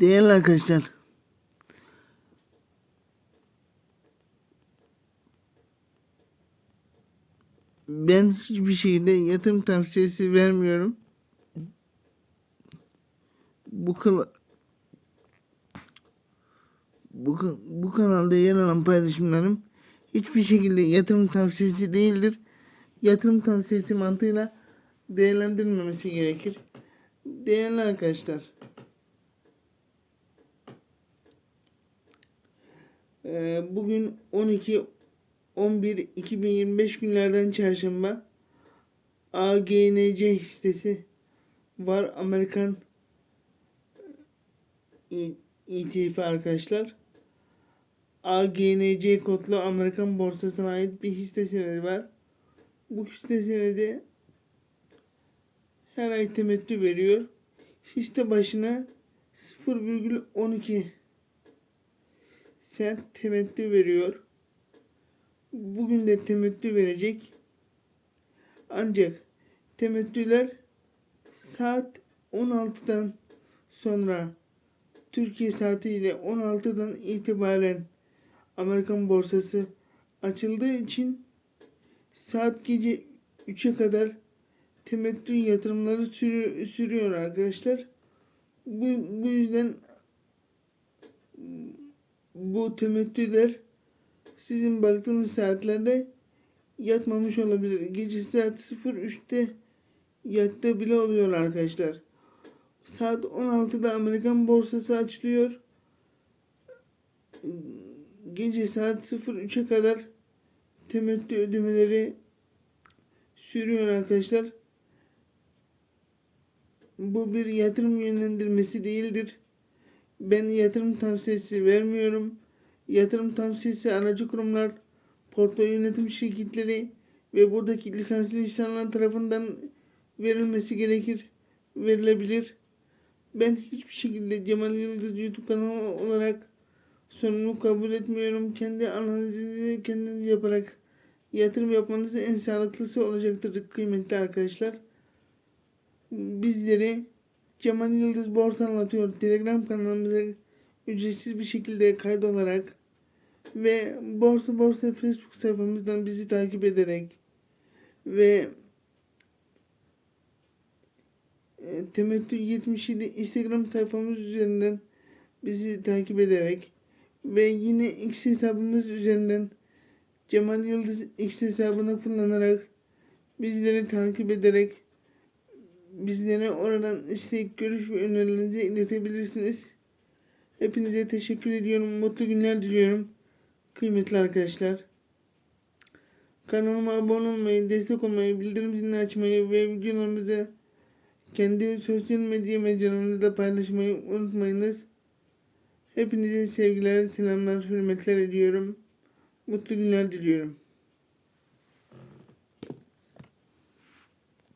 Değerli arkadaşlar. Ben hiçbir şekilde yatırım tavsiyesi vermiyorum. Bu bu, bu kanalda yer alan paylaşımlarım hiçbir şekilde yatırım tavsiyesi değildir. Yatırım tavsiyesi mantığıyla değerlendirilmemesi gerekir. Değerli arkadaşlar. Bugün 12 11 2025 günlerden çarşamba AGNC hissesi var Amerikan ETF arkadaşlar. AGNC kodlu Amerikan borsasına ait bir hisse senedi var. Bu hisse senedi her ay temettü veriyor. Hisse başına 0,12 sent temettü veriyor. Bugün de temettü verecek. Ancak temettüler saat 16'dan sonra Türkiye saatiyle 16'dan itibaren Amerikan borsası açıldığı için saat gece 3'e kadar temettü yatırımları sürüyor, sürüyor arkadaşlar. Bu, bu yüzden bu temettüler sizin baktığınız saatlerde yatmamış olabilir. Gece saat 03'te yattı bile oluyor arkadaşlar. Saat 16'da Amerikan borsası açılıyor. Gece saat 03'e kadar temettü ödemeleri sürüyor arkadaşlar. Bu bir yatırım yönlendirmesi değildir. Ben yatırım tavsiyesi vermiyorum. Yatırım tavsiyesi aracı kurumlar, portföy yönetim şirketleri ve buradaki lisanslı insanlar tarafından verilmesi gerekir, verilebilir. Ben hiçbir şekilde Cemal Yıldız YouTube kanalı olarak sorumluluk kabul etmiyorum. Kendi analizinizi kendiniz yaparak yatırım yapmanız en sağlıklısı olacaktır kıymetli arkadaşlar. Bizleri Cemal Yıldız Borsa Anlatıyor Telegram kanalımıza ücretsiz bir şekilde kaydolarak ve Borsa Borsa Facebook sayfamızdan bizi takip ederek ve e, Temettü 77 Instagram sayfamız üzerinden bizi takip ederek ve yine X hesabımız üzerinden Cemal Yıldız X hesabını kullanarak bizleri takip ederek bizlere oradan istek, görüş ve önerilerinizi iletebilirsiniz. Hepinize teşekkür ediyorum. Mutlu günler diliyorum. Kıymetli arkadaşlar. Kanalıma abone olmayı, destek olmayı, bildirim zilini açmayı ve videolarımızı kendi sosyal medya mecralarınızda paylaşmayı unutmayınız. Hepinize sevgiler, selamlar, hürmetler ediyorum. Mutlu günler diliyorum.